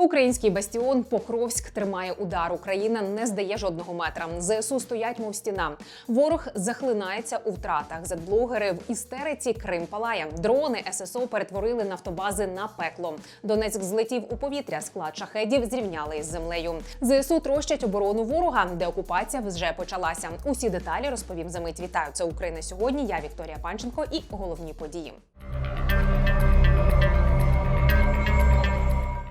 Український бастіон Покровськ тримає удар. Україна не здає жодного метра. ЗСУ стоять, мов стіна. Ворог захлинається у втратах. Зетблогери в істериці Крим палає. Дрони ССО перетворили нафтобази на пекло. Донецьк злетів у повітря. Склад шахедів зрівняли із землею. ЗСУ трощать оборону ворога, де окупація вже почалася. Усі деталі розповім за мить. Вітаю це Україна сьогодні. Я Вікторія Панченко і головні події.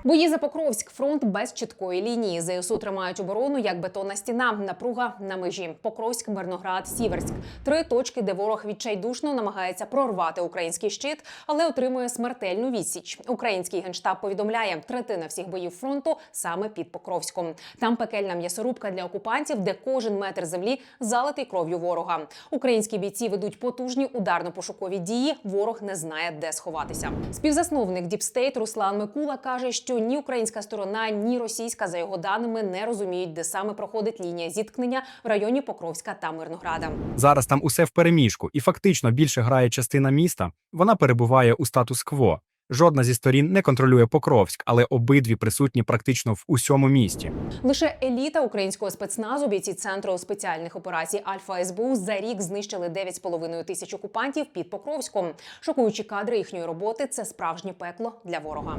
Бої за Покровськ, фронт без чіткої лінії. ЗСУ тримають оборону як бетонна стіна. Напруга на межі. Покровськ, Мирноград, Сіверськ. Три точки, де ворог відчайдушно намагається прорвати український щит, але отримує смертельну відсіч. Український генштаб повідомляє, третина всіх боїв фронту саме під Покровськом. Там пекельна м'ясорубка для окупантів, де кожен метр землі залитий кров'ю ворога. Українські бійці ведуть потужні ударно-пошукові дії. Ворог не знає, де сховатися. Співзасновник Діпстейт Руслан Микула каже, що ні українська сторона, ні російська, за його даними, не розуміють, де саме проходить лінія зіткнення в районі Покровська та Мирнограда. Зараз там усе впереміжку, і фактично більше грає частина міста. Вона перебуває у статус-кво. Жодна зі сторін не контролює Покровськ, але обидві присутні практично в усьому місті. Лише еліта українського спецназу, бійці центру спеціальних операцій Альфа СБУ за рік знищили 9,5 тисяч окупантів під Покровськом. Шокуючі кадри їхньої роботи це справжнє пекло для ворога.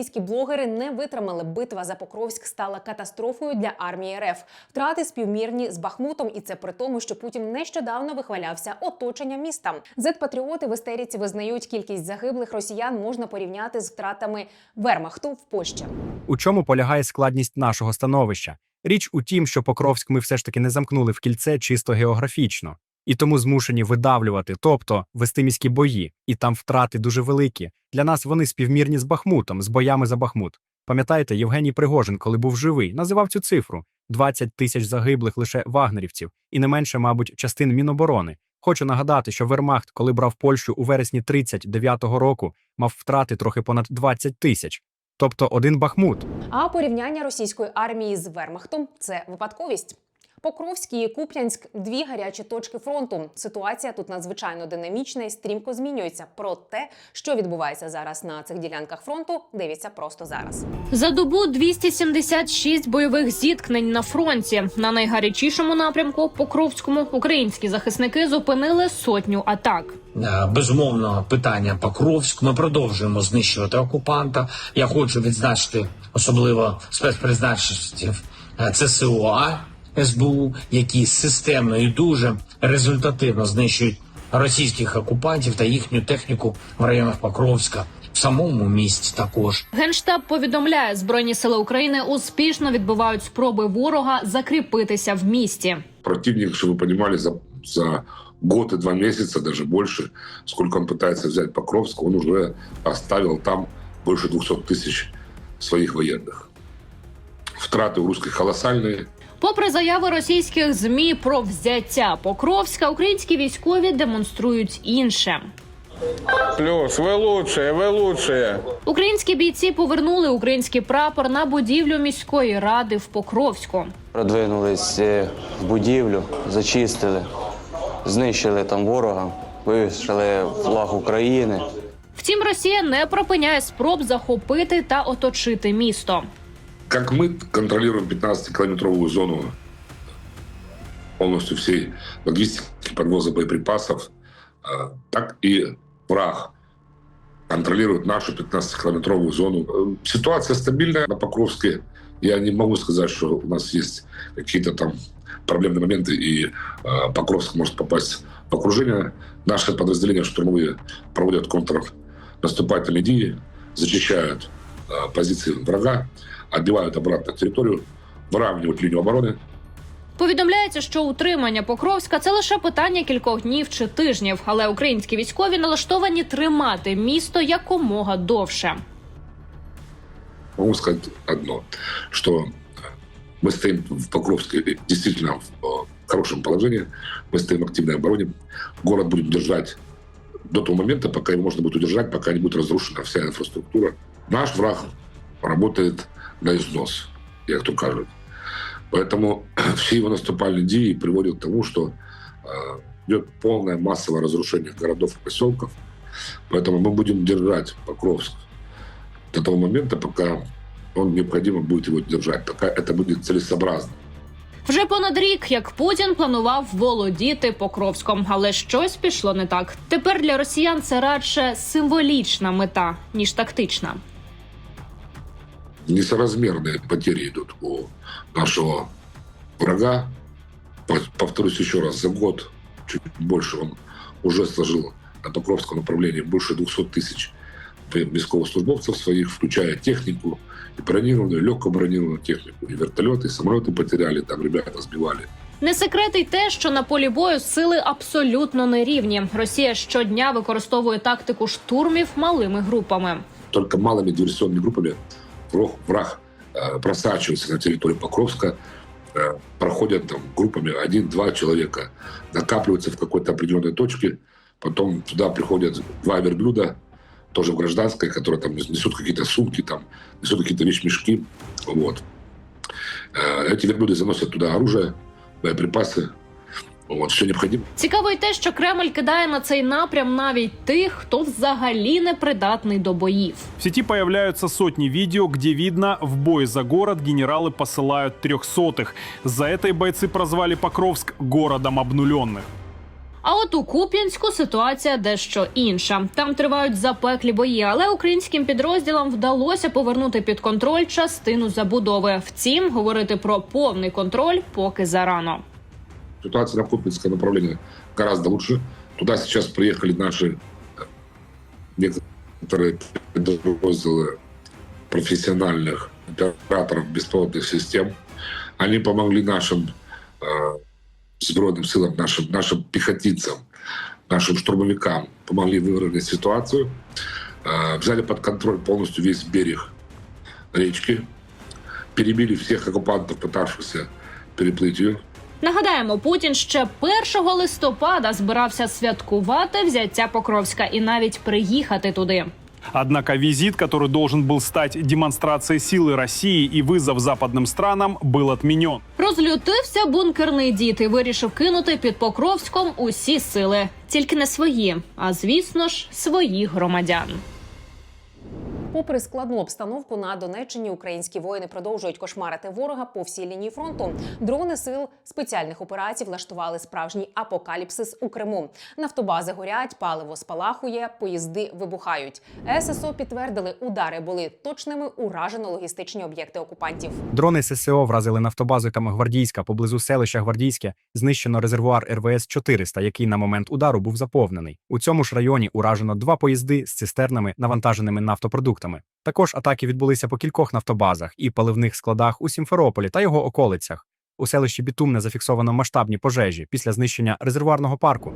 Навіть проросійські блогери не витримали. Битва за Покровськ стала катастрофою для армії РФ. Втрати співмірні з Бахмутом, і це при тому, що Путін нещодавно вихвалявся оточенням міста. Зет-патріоти в істериці визнають кількість загиблих росіян можна порівняти з втратами Вермахту в Польщі. У чому полягає складність нашого становища? Річ у тім, що Покровськ ми все ж таки не замкнули в кільце чисто географічно, і тому змушені видавлювати, тобто вести міські бої, і там втрати дуже великі. Для нас вони співмірні з Бахмутом, з боями за Бахмут. Пам'ятаєте, Євгеній Пригожин, коли був живий, називав цю цифру: 20 тисяч загиблих лише вагнерівців, і не менше, мабуть, частин Міноборони. Хочу нагадати, що Вермахт, коли брав Польщу у вересні 39-го року, мав втрати трохи понад 20 тисяч, тобто один Бахмут. А порівняння російської армії з Вермахтом це випадковість. Покровський і Куп'янськ дві гарячі точки фронту. Ситуація тут надзвичайно динамічна і стрімко змінюється. Про те, що відбувається зараз на цих ділянках фронту, дивіться просто зараз. За добу 276 бойових зіткнень на фронті. На найгарячішому напрямку Покровському українські захисники зупинили сотню атак. Е, Безумовно, питання Покровськ. Ми продовжуємо знищувати окупанта. Я хочу відзначити особливо спецпризначенців е, ЦСОА СБУ, які системно і дуже результативно знищують російських окупантів та їхню техніку в районах Покровська, в самому місті також. Генштаб повідомляє, збройні сили України успішно відбивають спроби ворога закріпитися в місті. противник, чтобы вы понимали, за, за год и два месяца, даже больше, сколько он пытается взять Покровск, он уже оставил там больше 200 тысяч своих военных. Втраты у русских колоссальные. Попри заяви російських змі про взяття Покровська, українські військові демонструють інше. Плюс, вы лучшие, вы лучшие. Українські бійці повернули український прапор на будівлю міської ради в Покровську. Продвинулись е, в будівлю, зачистили, знищили там ворога, вивішали флаг України. Втім, Росія не припиняє спроб захопити та оточити місто. Как мы контролируем 15-километровую зону полностью всей логистики подвоза боеприпасов, э, так и враг контролирует нашу 15-километровую зону. Ситуация стабильная на Покровске. Я не могу сказать, что у нас есть какие-то там проблемные моменты, и э, Покровск может попасть в окружение. Наши подразделения штурмовые проводят контрнаступательные действия, зачищают позиции врага, отбивают обратно территорию, выравнивают линию обороны. Повідомляється, що утримання Покровська це лише питання кількох днів чи тижнів, але українські військові налаштовані тримати місто якомога довше. Могу сказать одно, что мы стоим в Покровске действительно в э, хорошем положении, мы стоим в активной обороне, город будем держать до того момента, пока его можно будет удержать, пока не будет разрушена вся инфраструктура. Наш враг работает на износ, як то кажут. Поэтому все его наступальные идеи приводят к тому, что э, идет полное массовое разрушение городов и поселков. Поэтому мы будем держать Покровск до того момента, пока он необходимо будет его держать, пока это будет целесообразно. Вже понад рік, як Путін планував володіти Покровськом, але щось пішло не так. Тепер для росіян це радше символічна мета ніж тактична. Несоразмерные потери идут у нашего врага. По- Повторюсь еще раз, за год, чуть больше, он уже сложил на Покровском направлении больше 200 тысяч військовослужбовцев своих, включая технику, и бронированную, и легкую бронированную технику, и вертолеты, и самолеты потеряли, там ребята сбивали. Не секрет й те, що на полі бою сили абсолютно нерівні. Росія щодня використовує тактику штурмів малими групами. только малыми диверсионными группами враг, э, просачивается на территорию Покровска, э, проходят там группами один-два человека, накапливаются в какой-то определенной точке, потом туда приходят два верблюда, тоже в гражданской, которые там несут какие-то сумки, там несут какие-то вещмешки, вот. Э, Эти верблюды заносят туда оружие, боеприпасы, вот, все необходимо. Цікаво й те, що Кремль кидає на цей напрям навіть тих, хто взагалі не придатний до боїв. В сети появляются сотни видео, где видно, в бой за город генералы посылают трехсотых. За это и бойцы прозвали Покровск городом обнуленных. А от у Куп'янську ситуація дещо інша. Там тривають запеклі бої, але українським підрозділам вдалося повернути під контроль частину забудови. Втім, говорити про повний контроль поки зарано. Ситуация на Купинском направлении гораздо лучше. Туда сейчас приехали наши э, некоторые подразделы профессиональных операторов беспилотных систем. Они помогли нашим э, сбройным силам, нашим, нашим пехотинцам, нашим штурмовикам, помогли выровнять ситуацию. Э, взяли под контроль полностью весь берег речки, перебили всех оккупантов, пытавшихся переплыть ее. Нагадаємо, Путін ще 1 листопада збирався святкувати взяття Покровська і навіть приїхати туди. Однако визит, который должен был стать демонстрацией силы России и вызов западным странам, был отменен. Розлютився бункерний дід і вирішив кинути під Покровськом усі сили, тільки не свої, а звісно ж, своїх громадян. Попри складну обстановку на Донеччині, українські воїни продовжують кошмарити ворога по всій лінії фронту. Дрони сил спеціальних операцій влаштували справжній апокаліпсис у Криму. Нафтобази горять, паливо спалахує, поїзди вибухають. ССО підтвердили, удари були точними. Уражено логістичні об'єкти окупантів. Дрони ССО вразили нафтобазу Камгвардійська поблизу селища Гвардійське. Знищено резервуар РВС 400 який на момент удару був заповнений. У цьому ж районі уражено два поїзди з цистернами, навантаженими нафтопродуктами. Також атаки відбулися по кількох нафтобазах і паливних складах у Сімферополі та його околицях. У селищі Бітумне зафіксовано масштабні пожежі після знищення резервуарного парку.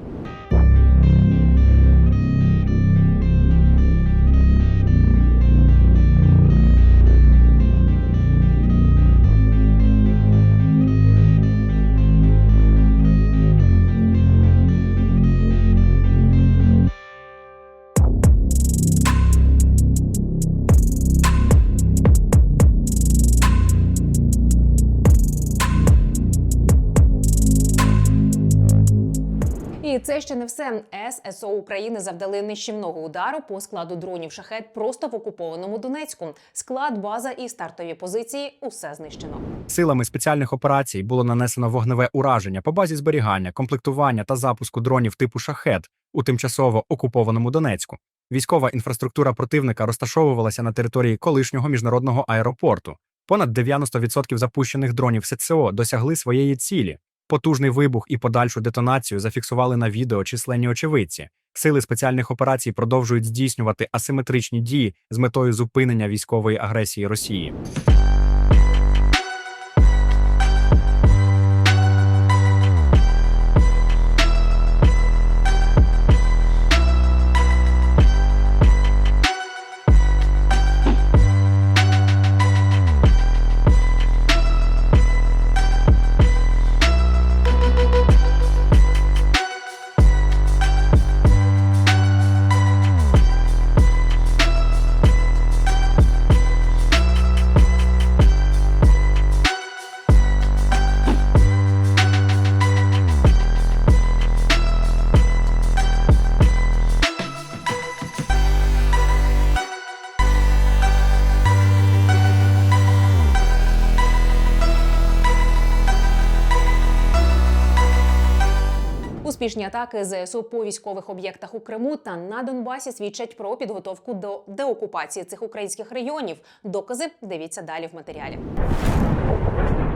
Це ще не все. ССО України завдали нищівного удару по складу дронів шахет просто в окупованому Донецьку. Склад, база і стартові позиції усе знищено. Силами спеціальних операцій було нанесено вогневе ураження по базі зберігання, комплектування та запуску дронів типу шахет у тимчасово окупованому Донецьку. Військова інфраструктура противника розташовувалася на території колишнього міжнародного аеропорту. Понад 90% запущених дронів СЦО досягли своєї цілі. Потужний вибух і подальшу детонацію зафіксували на відео численні очевидці. Сили спеціальних операцій продовжують здійснювати асиметричні дії з метою зупинення військової агресії Росії. Успішні атаки ЗСУ по військових об'єктах у Криму та на Донбасі свідчать про підготовку до деокупації цих українських регіонів. Докази дивіться далі в матеріалі.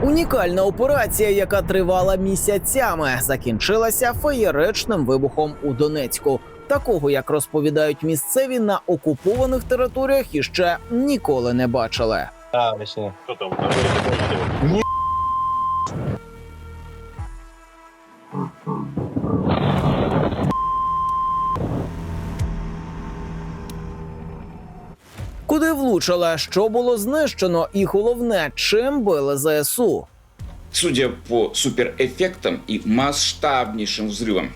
Унікальна операція, яка тривала місяцями, закінчилася феєричним вибухом у Донецьку. Такого, як розповідають місцеві на окупованих територіях, іще ніколи не бачили. Куди влучила, що було знищено, і головне, чим били ЗСУ. Судя по суперэффектам и масштабнейшим взрывам,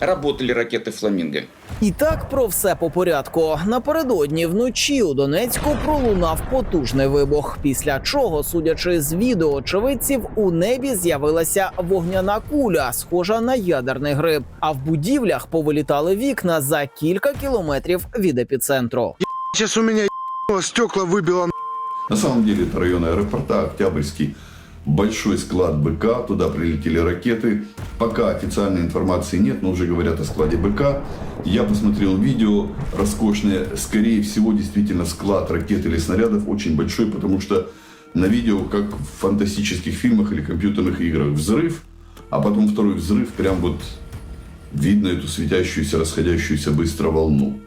работали ракеты «Фламинго». І так про все по порядку. Напередодні вночі у Донецьку пролунав потужний вибух. Після чого, судячи з відео очевидців, у небі з'явилася вогняна куля, схожа на ядерний гриб. А в будівлях повилітали вікна за кілька кілометрів від епіцентру. Сейчас у меня стекла выбило. На самом деле это район аэропорта, Октябрьский. Большой склад БК, туда прилетели ракеты. Пока официальной информации нет, но уже говорят о складе БК. Я посмотрел видео роскошное. Скорее всего, действительно склад ракет или снарядов очень большой, потому что на видео, как в фантастических фильмах или компьютерных играх, взрыв, а потом второй взрыв, прям вот видно эту светящуюся, расходящуюся быстро волну.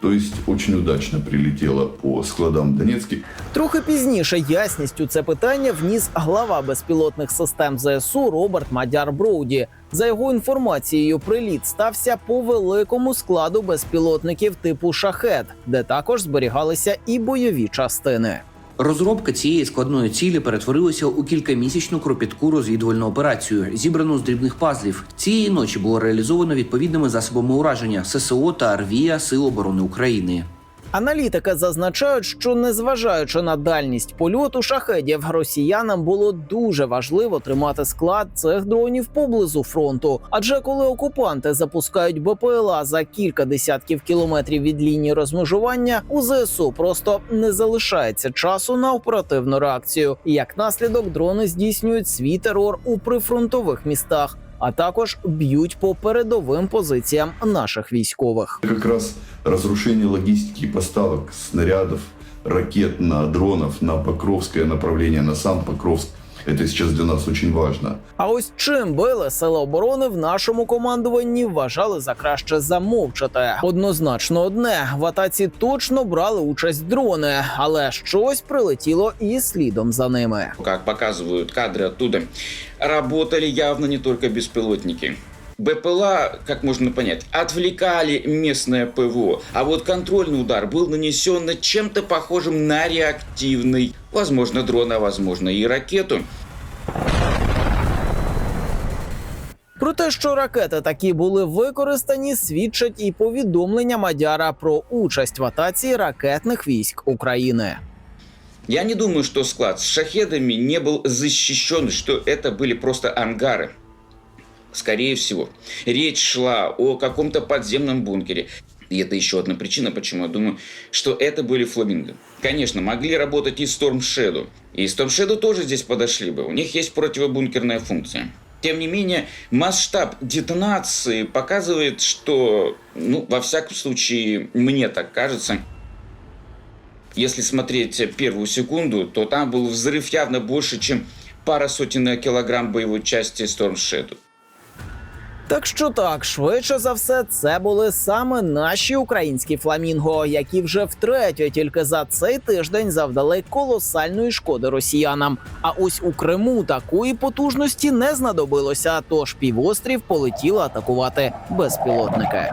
То есть очень удачно прилетело по складам Донецькі. Трохи пізніше ясність у це питання вніс глава безпілотних систем ЗСУ Роберт Мадяр Броуді. За його інформацією, приліт стався по великому складу безпілотників типу шахет, де також зберігалися і бойові частини. Розробка цієї складної цілі перетворилася у кількамісячну кропітку розвідувальну операцію, зібрану з дрібних пазлів. Цієї ночі було реалізовано відповідними засобами ураження ССО та РВІА Сил оборони України. Аналітики зазначають, що незважаючи на дальність польоту шахедів, росіянам було дуже важливо тримати склад цих дронів поблизу фронту. Адже коли окупанти запускають БПЛА за кілька десятків кілометрів від лінії розмежування, у ЗСУ просто не залишається часу на оперативну реакцію. І як наслідок, дрони здійснюють свій терор у прифронтових містах. А також б'ють по передовим позиціям наших військових. Якраз розрушення логістики поставок снарядів, ракет на дронів на Покровське направлення, на сам Покровск. Это сейчас для нас очень важно. А ось чим били сили оборони в нашому командуванні вважали за краще замовчати. Однозначно одне в атаці точно брали участь дрони, але щось прилетіло і слідом за ними. Как показывают кадры оттуда, работали явно не только беспилотники. БПЛА, как можно понять, отвлекали местное ПВО, а вот контрольный удар был нанесен на чем-то похожим на реактивный. Возможно, дрон, а возможно и ракету. Про те, що ракети такі були використані, свідчать і повідомлення Мадяра про участь в атаці ракетних військ України. Я не думаю, что склад с шахедами не был защищен, что это были просто ангары. Скорее всего, речь шла о каком-то подземном бункере. И это еще одна причина, почему я думаю, что это были фламинго. Конечно, могли работать и Storm Shadow. И Storm Shadow тоже здесь подошли бы. У них есть противобункерная функция. Тем не менее, масштаб детонации показывает, что, ну, во всяком случае, мне так кажется, если смотреть первую секунду, то там был взрыв явно больше, чем пара сотен килограмм боевой части Storm Shadow. Так що так, швидше за все, це були саме наші українські фламінго, які вже втретє тільки за цей тиждень завдали колосальної шкоди росіянам. А ось у Криму такої потужності не знадобилося, тож півострів полетіла атакувати безпілотники.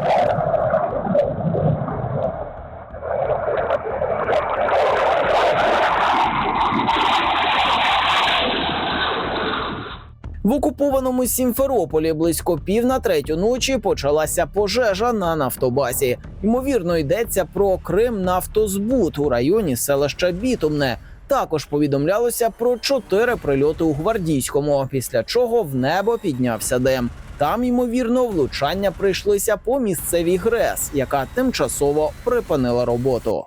В окупованому Сімферополі близько пів на третю ночі почалася пожежа на нафтобазі. Ймовірно, йдеться про Крим нафтозбут у районі селища Бітумне. Також повідомлялося про чотири прильоти у гвардійському, після чого в небо піднявся дим. Там, ймовірно, влучання прийшлися по місцевій ГРЕС, яка тимчасово припинила роботу.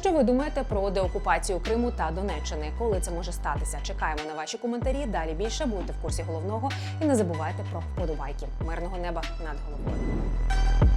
Що ви думаєте про деокупацію Криму та Донеччини? Коли це може статися? Чекаємо на ваші коментарі. Далі більше будете в курсі головного і не забувайте про вподобайки. Мирного неба над головою.